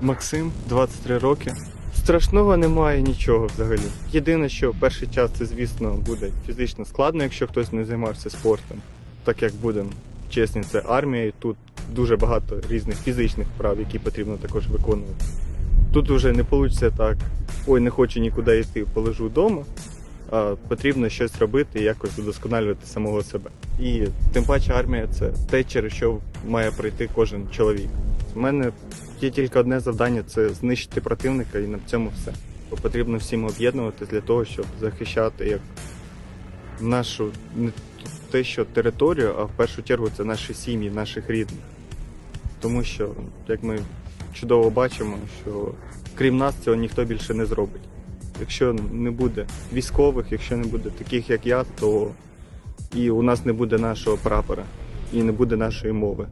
Максим, 23 роки. Страшного немає нічого взагалі. Єдине, що перший час це, звісно, буде фізично складно, якщо хтось не займався спортом. Так як будемо чесні, це армія, і тут дуже багато різних фізичних вправ, які потрібно також виконувати. Тут вже не вийде так, ой, не хочу нікуди йти, полежу вдома. А потрібно щось робити і якось удосконалювати самого себе. І тим паче армія це те, через що має пройти кожен чоловік. У мене є тільки одне завдання це знищити противника, і на цьому все. Бо Потрібно всім об'єднуватись для того, щоб захищати як нашу не те, що територію, а в першу чергу це наші сім'ї, наших рідних. Тому що, як ми чудово бачимо, що крім нас цього ніхто більше не зробить. Якщо не буде військових, якщо не буде таких, як я, то і у нас не буде нашого прапора, і не буде нашої мови.